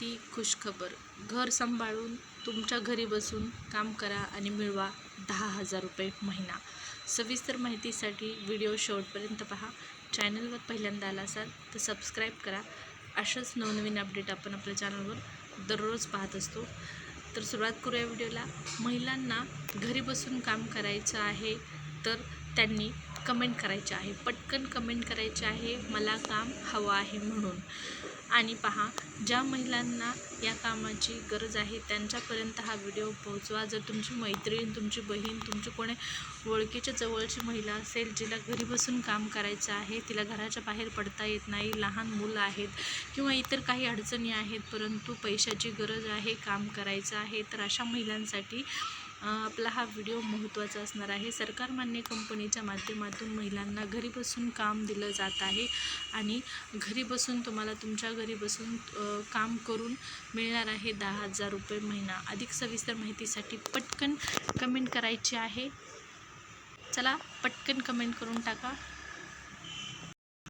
ती खुशखबर. घर सांभाळून तुमच्या घरी बसून काम करा आणि मिळवा दहा हजार रुपये महिना. सविस्तर माहितीसाठी व्हिडिओ शेवटपर्यंत पहा. चॅनलवर पहिल्यांदा आला असाल तर सबस्क्राईब करा. अशाच नवनवीन अपडेट आपण आपल्या चॅनलवर दररोज पाहत असतो. तर सुरुवात करूया व्हिडिओला. महिलांना घरी बसून काम करायचं आहे तर त्यांनी कमेंट करायचे आहे. पटकन कमेंट करायचे आहे मला काम हवं आहे म्हणून. आणि पहा ज्या महिलांना या कामाची गरज आहे त्यांच्यापर्यंत हा व्हिडिओ पोहोचवा. जर तुमची मैत्रीण तुमची बहीण तुमची कोणी ओळखीच्या जवळची महिला असेल जिला घरी बसून काम करायचं आहे तिला घराच्या बाहेर पडता येत नाही लहान मुलं आहेत किंवा इतर काही अडचणी आहेत परंतु पैशाची गरज आहे काम करायचं आहे तर अशा महिलांसाठी आपला हा व्हिडिओ महत्त्वाचा असणार आहे. सरकारमान्य कंपनीच्या माध्यमातून महिलांना घरी बसून काम दिलं जात आहे आणि घरी बसून तुम्हाला तुमच्या घरी बसून काम करून मिळणार आहे दहा हजार रुपये महिना. अधिक सविस्तर माहितीसाठी पटकन कमेंट करायची आहे. चला पटकन कमेंट करून टाका.